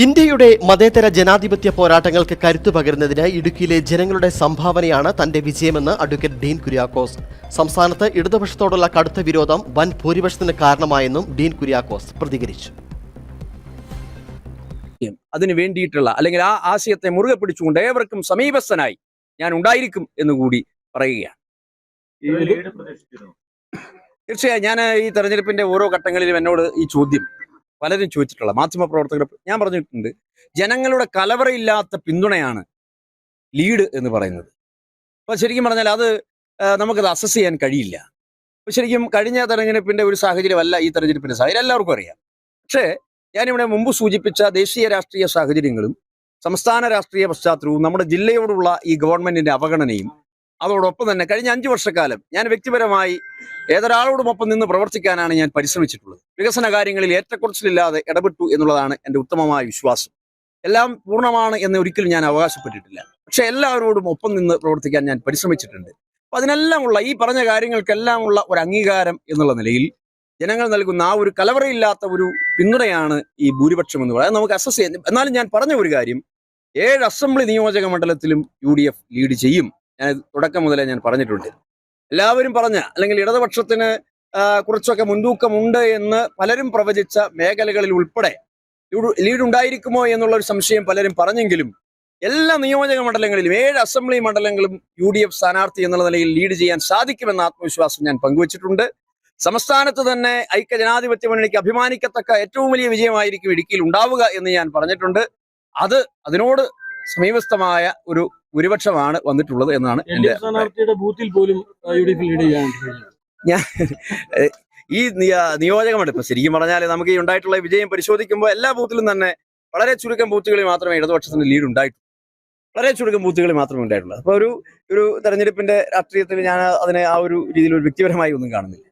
ഇന്ത്യയുടെ മതേതര ജനാധിപത്യ പോരാട്ടങ്ങൾക്ക് കരുത്തു പകരുന്നതിന് ഇടുക്കിയിലെ ജനങ്ങളുടെ സംഭാവനയാണ് തന്റെ വിജയമെന്ന് അഡ്വക്കേറ്റ് ഡീൻ കുര്യാക്കോസ്. സംസ്ഥാനത്ത് ഇടതുപക്ഷത്തോടുള്ള കടുത്ത വിരോധം വൻ ഭൂരിപക്ഷത്തിന് കാരണമായെന്നും ഡീൻ കുര്യാക്കോസ് പ്രതികരിച്ചു. അതിന് വേണ്ടിയിട്ടുള്ള അല്ലെങ്കിൽ ആ ആശയത്തെ മുറുകെ പിടിച്ചുകൊണ്ട് ഏവർക്കും സമീപസ്ഥനായി ഞാൻ ഉണ്ടായിരിക്കും എന്ന് കൂടി പറയുകയാണ്. തീർച്ചയായും ഞാൻ ഈ തെരഞ്ഞെടുപ്പിന്റെ ഓരോ ഘട്ടങ്ങളിലും എന്നോട് ഈ ചോദ്യം പലരും ചോദിച്ചിട്ടുള്ള മാധ്യമ പ്രവർത്തകർ ഞാൻ പറഞ്ഞിട്ടുണ്ട് ജനങ്ങളുടെ കലവറയില്ലാത്ത പിന്തുണയാണ് ലീഡ് എന്ന് പറയുന്നത്. അപ്പൊ ശരിക്കും പറഞ്ഞാൽ അത് നമുക്കത് അസസ് ചെയ്യാൻ കഴിയില്ല. അപ്പൊ ശരിക്കും കഴിഞ്ഞ തെരഞ്ഞെടുപ്പിന്റെ ഒരു സാഹചര്യമല്ല ഈ തെരഞ്ഞെടുപ്പിന്റെ സാഹചര്യം എല്ലാവർക്കും അറിയാം. പക്ഷേ ഞാനിവിടെ മുമ്പ് സൂചിപ്പിച്ച ദേശീയ രാഷ്ട്രീയ സാഹചര്യങ്ങളും സംസ്ഥാന രാഷ്ട്രീയ പശ്ചാത്തലവും നമ്മുടെ ജില്ലയോടുള്ള ഈ ഗവൺമെന്റിന്റെ അവഗണനയും അതോടൊപ്പം തന്നെ കഴിഞ്ഞ അഞ്ചു വർഷക്കാലം ഞാൻ വ്യക്തിപരമായി ഏതൊരാളോടുമൊപ്പം നിന്ന് പ്രവർത്തിക്കാനാണ് ഞാൻ പരിശ്രമിച്ചിട്ടുള്ളത്. വികസന കാര്യങ്ങളിൽ ഏറ്റക്കുറച്ചിലില്ലാതെ ഇടപെട്ടു എന്നുള്ളതാണ് എന്റെ ഉത്തമമായ വിശ്വാസം. എല്ലാം പൂർണമാണ് എന്ന് ഒരിക്കലും ഞാൻ അവകാശപ്പെട്ടിട്ടില്ല. പക്ഷെ എല്ലാവരോടും ഒപ്പം നിന്ന് പ്രവർത്തിക്കാൻ ഞാൻ പരിശ്രമിച്ചിട്ടുണ്ട്. അപ്പം അതിനെല്ലാം ഉള്ള ഈ പറഞ്ഞ കാര്യങ്ങൾക്കെല്ലാം ഉള്ള ഒരു അംഗീകാരം എന്നുള്ള നിലയിൽ ജനങ്ങൾ നൽകുന്ന ആ ഒരു കലവറയില്ലാത്ത ഒരു പിന്തുണയാണ് ഈ ഭൂരിപക്ഷം എന്ന് പറയുന്നത്. നമുക്ക് അസസ് ചെയ്യാൻ എന്നാലും ഞാൻ പറഞ്ഞ ഒരു കാര്യം ഏഴ് അസംബ്ലി നിയോജക മണ്ഡലത്തിലും യു ലീഡ് ചെയ്യും. ഞാൻ തുടക്കം മുതലേ ഞാൻ പറഞ്ഞിട്ടുണ്ട്. എല്ലാവരും പറഞ്ഞ അല്ലെങ്കിൽ ഇടതുപക്ഷത്തിന് കുറച്ചൊക്കെ മുൻതൂക്കമുണ്ട് എന്ന് പലരും പ്രവചിച്ച മേഖലകളിൽ ഉൾപ്പെടെ ലീഡ് ഉണ്ടായിരിക്കുമോ എന്നുള്ള ഒരു സംശയം പലരും പറഞ്ഞെങ്കിലും എല്ലാ നിയോജക മണ്ഡലങ്ങളിലും ഏഴ് അസംബ്ലി മണ്ഡലങ്ങളും യു ഡി എഫ് സ്ഥാനാർത്ഥി എന്നുള്ള നിലയിൽ ലീഡ് ചെയ്യാൻ സാധിക്കുമെന്ന ആത്മവിശ്വാസം ഞാൻ പങ്കുവച്ചിട്ടുണ്ട്. സംസ്ഥാനത്ത് തന്നെ ഐക്യ ജനാധിപത്യ മുന്നണിക്ക് അഭിമാനിക്കത്തക്ക ഏറ്റവും വലിയ വിജയമായിരിക്കും ഇടുക്കിയിൽ ഉണ്ടാവുക എന്ന് ഞാൻ പറഞ്ഞിട്ടുണ്ട്. അത് അതിനോട് സമീപസ്ഥമായ ഒരു ഭൂരിപക്ഷമാണ് വന്നിട്ടുള്ളത് എന്നാണ് എന്റെ ബൂത്തിൽ പോലും ഞാൻ ഈ നിയ- നിയോജക മണ്ഡലം ശരിക്കും പറഞ്ഞാൽ നമുക്ക് ഈ ഉണ്ടായിട്ടുള്ള വിജയം പരിശോധിക്കുമ്പോൾ എല്ലാ ബൂത്തിലും തന്നെ വളരെ ചുരുക്കം ബൂത്തുകളിൽ മാത്രമേ ഇടതുപക്ഷത്തിന് ലീഡ് ഉണ്ടായിട്ടുള്ളൂ വളരെ ചുരുക്കം ബൂത്തുകളിൽ മാത്രമേ ഉണ്ടായിട്ടുള്ളൂ. അപ്പോൾ ഒരു ഒരു തെരഞ്ഞെടുപ്പിന്റെ രാഷ്ട്രീയത്തിൽ ഞാൻ അതിനെ ആ ഒരു രീതിയിൽ ഒരു വ്യക്തിപരമായി ഒന്നും കാണുന്നില്ല.